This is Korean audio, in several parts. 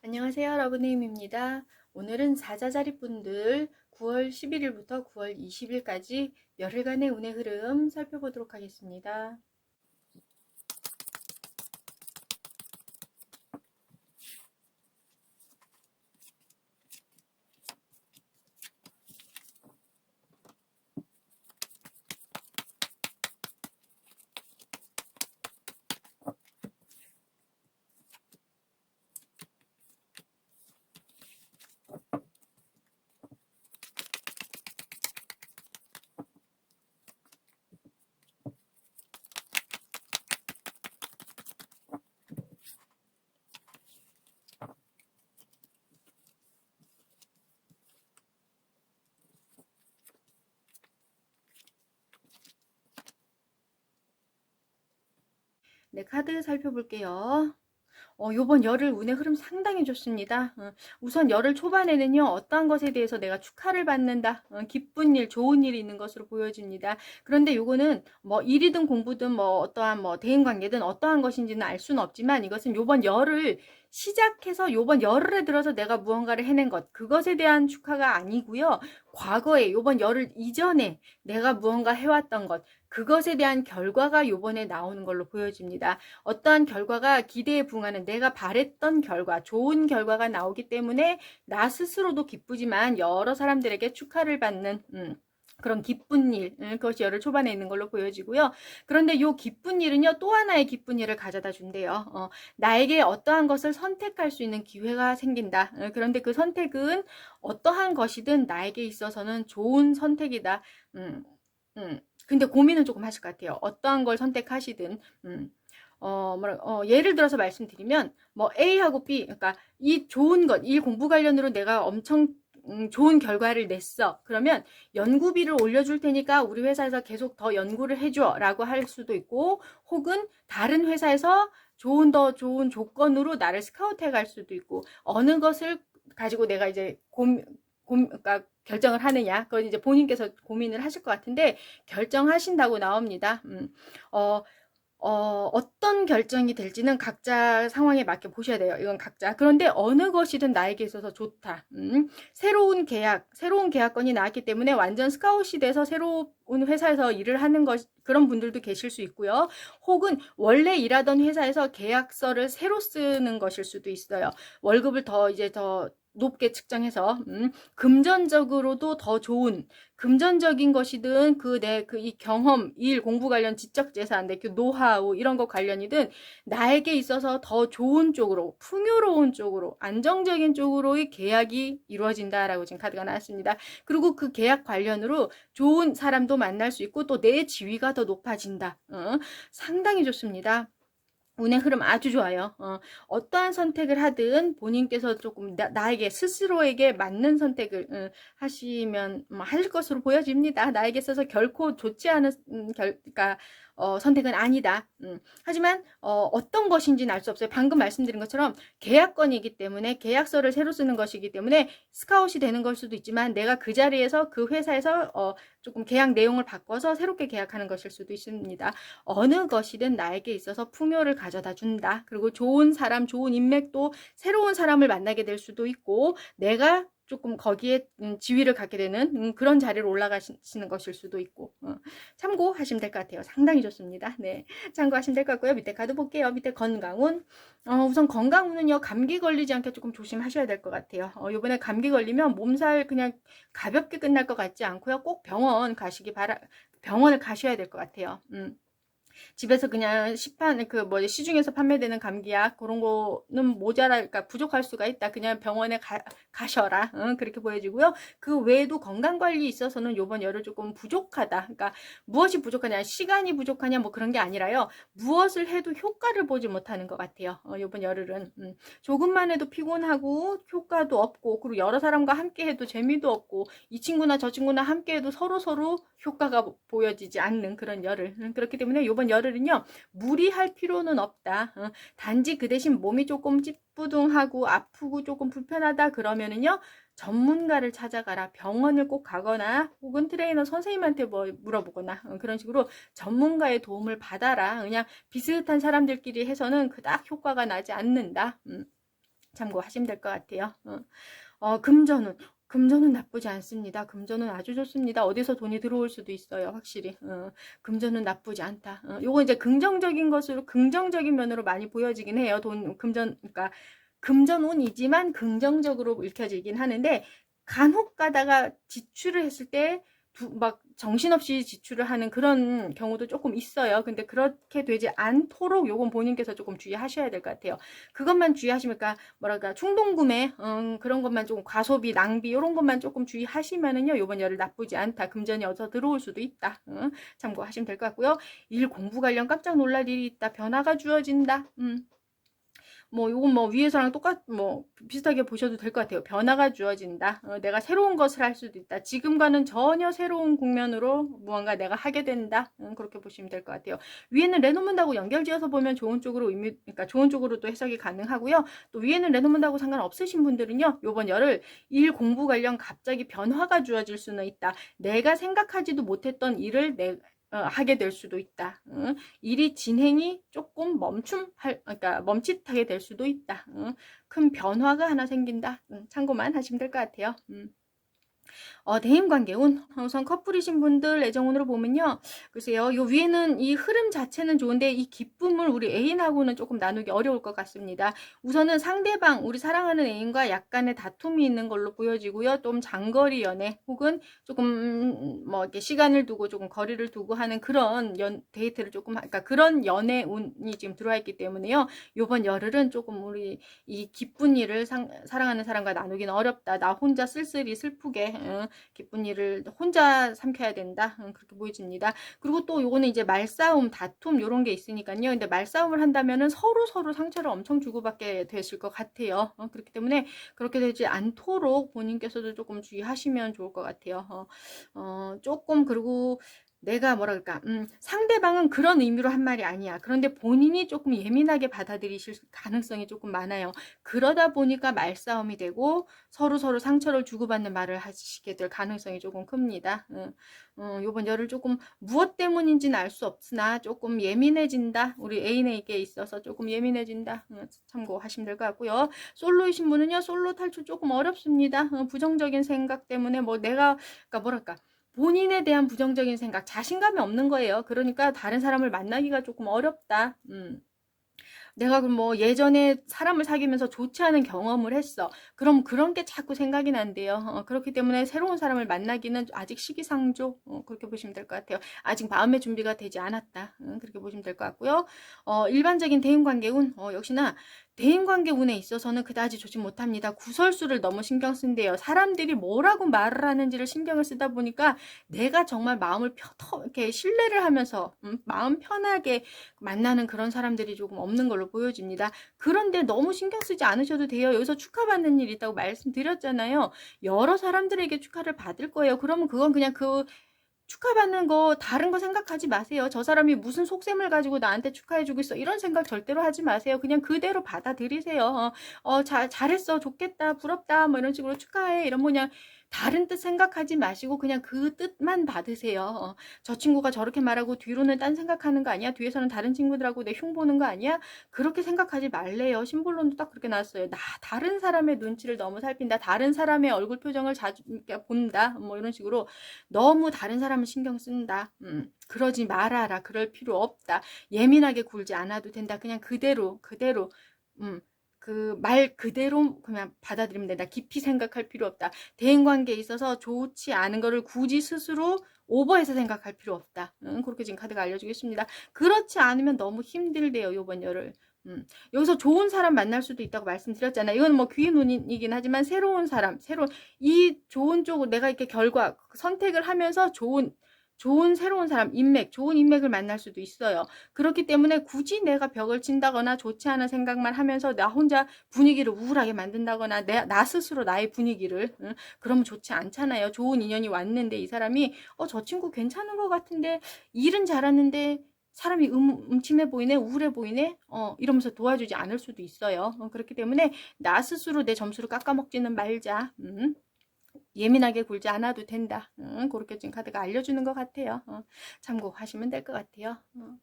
안녕하세요. 러브네임입니다. 오늘은 사자자리 분들 9월 11일부터 9월 20일까지 열흘간의 운의 흐름 살펴보도록 하겠습니다. 네, 카드 살펴볼게요. 어, 요번 열흘 운의 흐름 상당히 좋습니다. 어, 우선 열흘 초반에는요, 어떠한 것에 대해서 내가 축하를 받는다, 어, 기쁜 일, 좋은 일이 있는 것으로 보여집니다. 그런데 요거는 뭐 일이든 공부든 뭐 어떠한 뭐 대인 관계든 어떠한 것인지는 알 수는 없지만 이것은 요번 열흘 시작해서 요번 열흘에 들어서 내가 무언가를 해낸 것, 그것에 대한 축하가 아니고요. 과거에 요번 열흘 이전에 내가 무언가 해왔던 것, 그것에 대한 결과가 요번에 나오는 걸로 보여집니다. 어떠한 결과가 기대에 부응하는 내가 바랬던 결과, 좋은 결과가 나오기 때문에 나 스스로도 기쁘지만 여러 사람들에게 축하를 받는 음, 그런 기쁜 일, 음, 그것이 열흘 초반에 있는 걸로 보여지고요. 그런데 요 기쁜 일은요, 또 하나의 기쁜 일을 가져다 준대요. 어, 나에게 어떠한 것을 선택할 수 있는 기회가 생긴다. 어, 그런데 그 선택은 어떠한 것이든 나에게 있어서는 좋은 선택이다. 음, 음. 근데 고민은 조금 하실 것 같아요. 어떠한 걸 선택하시든, 음. 어, 뭐라, 어, 예를 들어서 말씀드리면, 뭐, A하고 B, 그러니까, 이 좋은 것, 이 공부 관련으로 내가 엄청 음, 좋은 결과를 냈어. 그러면 연구비를 올려줄 테니까 우리 회사에서 계속 더 연구를 해줘. 라고 할 수도 있고, 혹은 다른 회사에서 좋은 더 좋은 조건으로 나를 스카우트해 갈 수도 있고, 어느 것을 가지고 내가 이제 고, 고, 그러니까 결정을 하느냐. 그건 이제 본인께서 고민을 하실 것 같은데, 결정하신다고 나옵니다. 음, 어, 어, 어떤 결정이 될지는 각자 상황에 맞게 보셔야 돼요. 이건 각자. 그런데 어느 것이든 나에게 있어서 좋다. 음, 새로운 계약, 새로운 계약건이 나왔기 때문에 완전 스카웃이 돼서 새로운 회사에서 일을 하는 것, 그런 분들도 계실 수 있고요. 혹은 원래 일하던 회사에서 계약서를 새로 쓰는 것일 수도 있어요. 월급을 더 이제 더 높게 측정해서 음, 금전적으로도 더 좋은 금전적인 것이든 그 내 그 이 경험, 일, 공부 관련 지적 재산, 내 그 노하우 이런 것 관련이든 나에게 있어서 더 좋은 쪽으로 풍요로운 쪽으로 안정적인 쪽으로의 계약이 이루어진다라고 지금 카드가 나왔습니다. 그리고 그 계약 관련으로 좋은 사람도 만날 수 있고 또 내 지위가 더 높아진다. 어, 상당히 좋습니다. 운의 흐름 아주 좋아요. 어, 어떠한 선택을 하든 본인께서 조금 나, 에게 스스로에게 맞는 선택을 어, 하시면 뭐, 하실 것으로 보여집니다. 나에게 있어서 결코 좋지 않은 음, 결, 그러니까 어, 선택은 아니다. 음. 하지만 어, 떤 것인지는 알 수 없어요. 방금 말씀드린 것처럼 계약건이기 때문에 계약서를 새로 쓰는 것이기 때문에 스카웃이 되는 걸 수도 있지만 내가 그 자리에서 그 회사에서 어, 조금 계약 내용을 바꿔서 새롭게 계약하는 것일 수도 있습니다. 어느 것이든 나에게 있어서 풍요를 가져다 준다. 그리고 좋은 사람, 좋은 인맥도 새로운 사람을 만나게 될 수도 있고 내가 조금 거기에 음, 지위를 갖게 되는 음, 그런 자리로 올라가시는 것일 수도 있고 어, 참고하시면 될 것 같아요. 상당히 좋습니다. 네, 참고하시면 될 것 같고요. 밑에 가도 볼게요. 밑에 건강운 어, 우선 건강운은요 감기 걸리지 않게 조금 조심하셔야 될 것 같아요. 어, 이번에 감기 걸리면 몸살 그냥 가볍게 끝날 것 같지 않고요. 꼭 병원 가시기 바라 병원을 가셔야 될 것 같아요. 음. 집에서 그냥 시판 그 뭐 시중에서 판매되는 감기약 그런 거는 모자라 그러니까 부족할 수가 있다. 그냥 병원에 가, 가셔라. 응, 그렇게 보여지고요. 그 외에도 건강 관리 있어서는 요번 열흘 조금 부족하다. 그러니까 무엇이 부족하냐? 시간이 부족하냐 뭐 그런 게 아니라요. 무엇을 해도 효과를 보지 못하는 것 같아요. 어, 요번 열흘은 음, 조금만 해도 피곤하고 효과도 없고 그리고 여러 사람과 함께 해도 재미도 없고 이 친구나 저 친구나 함께 해도 서로 서로 효과가 보여지지 않는 그런 열흘. 음, 그렇기 때문에 요번 열흘은요 무리할 필요는 없다. 어, 단지 그 대신 몸이 조금 찌뿌둥하고 아프고 조금 불편하다 그러면은요 전문가를 찾아가라 병원을 꼭 가거나 혹은 트레이너 선생님한테 뭐 물어보거나 어, 그런 식으로 전문가의 도움을 받아라 그냥 비슷한 사람들끼리 해서는 그닥 효과가 나지 않는다. 음. 참고하시면 될 것 같아요. 어, 어, 금전운. 금전은 나쁘지 않습니다. 금전은 아주 좋습니다. 어디서 돈이 들어올 수도 있어요. 확실히. 어, 금전은 나쁘지 않다. 어, 요거 이제 긍정적인 것으로, 긍정적인 면으로 많이 보여지긴 해요. 돈, 금전, 그러니까 금전운이지만 긍정적으로 읽혀지긴 하는데, 간혹 가다가 지출을 했을 때, 두, 막 정신없이 지출을 하는 그런 경우도 조금 있어요. 근데 그렇게 되지 않도록 요건 본인께서 조금 주의하셔야 될 것 같아요. 그것만 주의하시니까 뭐랄까 충동 구매 음, 그런 것만 조금 과소비 낭비 이런 것만 조금 주의하시면은요 요번 열을 나쁘지 않다. 금전이 어서 들어올 수도 있다. 음, 참고하시면 될 것 같고요. 일 공부 관련 깜짝 놀랄 일이 있다. 변화가 주어진다. 음. 뭐 요건 뭐 위에서랑 똑같 뭐 비슷하게 보셔도 될 것 같아요. 변화가 주어진다. 어, 내가 새로운 것을 할 수도 있다. 지금과는 전혀 새로운 국면으로 무언가 내가 하게 된다. 음, 그렇게 보시면 될 것 같아요. 위에는 레노문다고 연결지어서 보면 좋은 쪽으로 의미 그러니까 좋은 쪽으로 또 해석이 가능하고요. 또 위에는 레노문다고 상관없으신 분들은요. 요번 열을 일 공부 관련 갑자기 변화가 주어질 수는 있다. 내가 생각하지도 못했던 일을 내 어, 하게 될 수도 있다. 응? 일이 진행이 조금 멈춤할, 그러니까 멈칫하게 될 수도 있다. 응? 큰 변화가 하나 생긴다. 응, 참고만 하시면 될 것 같아요. 음. 어, 대인관계운 우선 커플이신 분들 애정운으로 보면요. 글쎄요. 요 위에는 이 흐름 자체는 좋은데 이 기쁨을 우리 애인하고는 조금 나누기 어려울 것 같습니다. 우선은 상대방 우리 사랑하는 애인과 약간의 다툼이 있는 걸로 보여지고요. 좀 장거리 연애 혹은 조금 음, 뭐 이렇게 시간을 두고 조금 거리를 두고 하는 그런 연 데이트를 조금 그러니까 그런 연애 운이 지금 들어와 있기 때문에요. 요번 열흘은 조금 우리 이 기쁜 일을 상, 사랑하는 사람과 나누기는 어렵다. 나 혼자 쓸쓸히 슬프게 응, 기쁜 일을 혼자 삼켜야 된다. 응, 그렇게 보여집니다. 그리고 또 요거는 이제 말싸움, 다툼 요런 게 있으니까요. 근데 말싸움을 한다면은 서로 서로 상처를 엄청 주고받게 되실 것 같아요. 어, 그렇기 때문에 그렇게 되지 않도록 본인께서도 조금 주의하시면 좋을 것 같아요. 어, 어, 조금 그리고 내가 뭐라 그럴까, 음, 상대방은 그런 의미로 한 말이 아니야. 그런데 본인이 조금 예민하게 받아들이실 가능성이 조금 많아요. 그러다 보니까 말싸움이 되고 서로 서로 상처를 주고받는 말을 하시게 될 가능성이 조금 큽니다. 음, 음, 요번 열을 조금 무엇 때문인지는 알 수 없으나 조금 예민해진다. 우리 애인에게 있어서 조금 예민해진다. 음, 참고하시면 될 것 같고요. 솔로이신 분은요, 솔로 탈출 조금 어렵습니다. 어, 부정적인 생각 때문에 뭐 내가, 그러니까 뭐랄까, 본인에 대한 부정적인 생각, 자신감이 없는 거예요. 그러니까 다른 사람을 만나기가 조금 어렵다. 음. 내가 뭐 예전에 사람을 사귀면서 좋지 않은 경험을 했어. 그럼 그런 게 자꾸 생각이 난대요. 어, 그렇기 때문에 새로운 사람을 만나기는 아직 시기상조. 어, 그렇게 보시면 될 것 같아요. 아직 마음의 준비가 되지 않았다. 어, 그렇게 보시면 될 것 같고요. 어, 일반적인 대인 관계운 어, 역시나 대인관계 운에 있어서는 그다지 좋지 못합니다. 구설수를 너무 신경 쓴대요. 사람들이 뭐라고 말을 하는지를 신경을 쓰다 보니까 내가 정말 마음을 펴, 터, 이렇게 신뢰를 하면서 음, 마음 편하게 만나는 그런 사람들이 조금 없는 걸로 보여집니다. 그런데 너무 신경 쓰지 않으셔도 돼요. 여기서 축하받는 일이 있다고 말씀드렸잖아요. 여러 사람들에게 축하를 받을 거예요. 그러면 그건 그냥 그 축하받는 거 다른 거 생각하지 마세요. 저 사람이 무슨 속셈을 가지고 나한테 축하해주고 있어. 이런 생각 절대로 하지 마세요. 그냥 그대로 받아들이세요. 어, 어 잘, 잘했어. 좋겠다. 부럽다. 뭐 이런 식으로 축하해. 이런 뭐 그냥 다른 뜻 생각하지 마시고 그냥 그 뜻만 받으세요. 어, 저 친구가 저렇게 말하고 뒤로는 딴 생각하는 거 아니야? 뒤에서는 다른 친구들하고 내 흉 보는 거 아니야? 그렇게 생각하지 말래요. 심볼론도 딱 그렇게 나왔어요. 나 다른 사람의 눈치를 너무 살핀다. 다른 사람의 얼굴 표정을 자주 본다. 뭐 이런 식으로 너무 다른 사람을 신경 쓴다. 음, 그러지 말아라. 그럴 필요 없다. 예민하게 굴지 않아도 된다. 그냥 그대로 그대로 음, 그 말 그대로 그냥 받아들이면 된다. 깊이 생각할 필요 없다. 대인 관계에 있어서 좋지 않은 거를 굳이 스스로 오버해서 생각할 필요 없다. 응, 그렇게 지금 카드가 알려주겠습니다. 그렇지 않으면 너무 힘들대요. 요번 열을. 음, 여기서 좋은 사람 만날 수도 있다고 말씀드렸잖아요. 이건 뭐 귀의 눈이긴 하지만 새로운 사람, 새로운 이 좋은 쪽으로 내가 이렇게 결과 선택을 하면서 좋은 좋은 새로운 사람, 인맥, 좋은 인맥을 만날 수도 있어요. 그렇기 때문에 굳이 내가 벽을 친다거나 좋지 않은 생각만 하면서 나 혼자 분위기를 우울하게 만든다거나 내, 나 스스로 나의 분위기를 응? 그러면 좋지 않잖아요. 좋은 인연이 왔는데 이 사람이 어 저 친구 괜찮은 것 같은데 일은 잘하는데 사람이 음, 음침해 보이네, 우울해 보이네, 어, 이러면서 도와주지 않을 수도 있어요. 어, 그렇기 때문에 나 스스로 내 점수를 깎아먹지는 말자. 음. 예민하게 굴지 않아도 된다. 음, 그렇게 지금 카드가 알려주는 것 같아요. 어, 참고하시면 될 것 같아요. 어.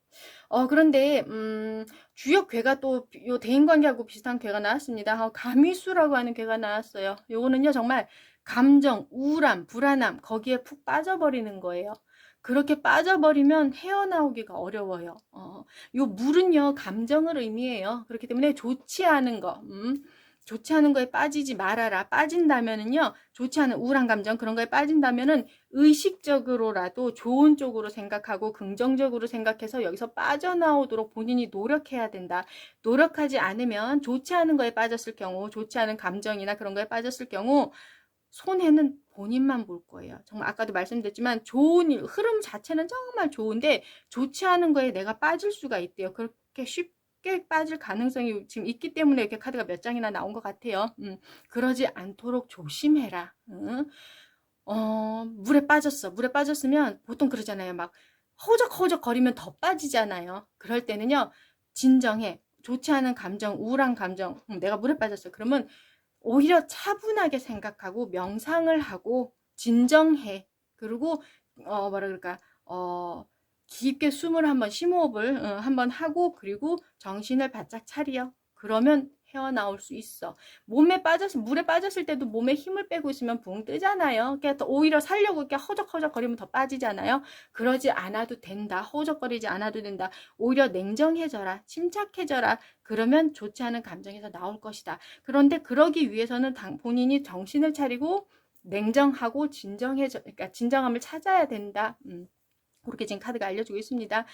어, 그런데 음, 주역 괴가 또 요 대인관계하고 비슷한 괴가 나왔습니다. 어, 가미수라고 하는 괴가 나왔어요. 요거는요 정말 감정, 우울함, 불안함 거기에 푹 빠져버리는 거예요. 그렇게 빠져버리면 헤어나오기가 어려워요. 어, 요 물은요, 감정을 의미해요. 그렇기 때문에 좋지 않은 거, 음, 좋지 않은 거에 빠지지 말아라. 빠진다면은요, 좋지 않은 우울한 감정, 그런 거에 빠진다면은 의식적으로라도 좋은 쪽으로 생각하고 긍정적으로 생각해서 여기서 빠져나오도록 본인이 노력해야 된다. 노력하지 않으면 좋지 않은 거에 빠졌을 경우, 좋지 않은 감정이나 그런 거에 빠졌을 경우, 손해는 본인만 볼 거예요. 정말 아까도 말씀드렸지만 좋은 일, 흐름 자체는 정말 좋은데 좋지 않은 거에 내가 빠질 수가 있대요. 그렇게 쉽 게 빠질 가능성이 지금 있기 때문에 이렇게 카드가 몇 장이나 나온 것 같아요. 음, 그러지 않도록 조심해라. 음. 어, 물에 빠졌어. 물에 빠졌으면 보통 그러잖아요. 막 허적허적 거리면 더 빠지잖아요. 그럴 때는요, 진정해. 좋지 않은 감정, 우울한 감정, 음, 내가 물에 빠졌어. 그러면 오히려 차분하게 생각하고 명상을 하고 진정해. 그리고 어 뭐라 그럴까 어 깊게 숨을 한번 심호흡을 어, 한번 하고 그리고 정신을 바짝 차려. 그러면 헤어나올 수 있어. 몸에 빠졌 물에 빠졌을 때도 몸에 힘을 빼고 있으면 붕 뜨잖아요. 그러니까 오히려 살려고 이렇게 허적허적 거리면 더 빠지잖아요. 그러지 않아도 된다. 허적거리지 않아도 된다. 오히려 냉정해져라. 침착해져라. 그러면 좋지 않은 감정에서 나올 것이다. 그런데 그러기 위해서는 당, 본인이 정신을 차리고 냉정하고 진정해져, 그러니까 진정함을 찾아야 된다. 음, 그렇게 지금 카드가 알려주고 있습니다.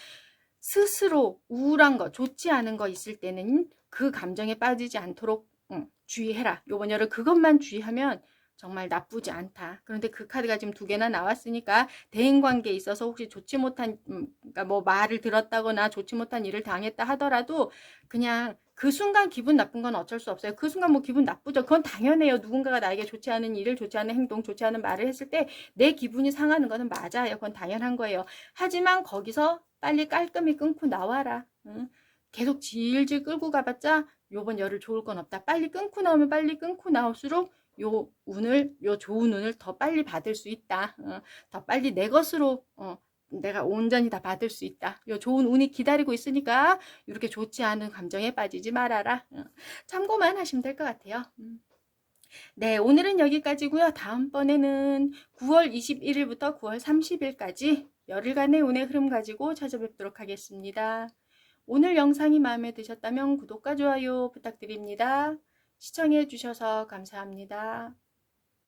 스스로 우울한 거, 좋지 않은 거 있을 때는 그 감정에 빠지지 않도록 응, 주의해라. 요번 열을 그것만 주의하면 정말 나쁘지 않다. 그런데 그 카드가 지금 두 개나 나왔으니까 대인 관계에 있어서 혹시 좋지 못한 음, 그러니까 뭐 말을 들었다거나 좋지 못한 일을 당했다 하더라도 그냥 그 순간 기분 나쁜 건 어쩔 수 없어요. 그 순간 뭐 기분 나쁘죠. 그건 당연해요. 누군가가 나에게 좋지 않은 일을, 좋지 않은 행동, 좋지 않은 말을 했을 때 내 기분이 상하는 거는 맞아요. 그건 당연한 거예요. 하지만 거기서 빨리 깔끔히 끊고 나와라. 응? 계속 질질 끌고 가봤자 요번 열을 좋을 건 없다. 빨리 끊고 나오면 빨리 끊고 나올수록 요 운을 요 좋은 운을 더 빨리 받을 수 있다. 어, 더 빨리 내 것으로 어, 내가 온전히 다 받을 수 있다. 요 좋은 운이 기다리고 있으니까 이렇게 좋지 않은 감정에 빠지지 말아라. 어, 참고만 하시면 될 것 같아요. 음. 네, 오늘은 여기까지고요. 다음번에는 9월 21일부터 9월 30일까지 열흘간의 운의 흐름 가지고 찾아뵙도록 하겠습니다. 오늘 영상이 마음에 드셨다면 구독과 좋아요 부탁드립니다. 시청해 주셔서 감사합니다.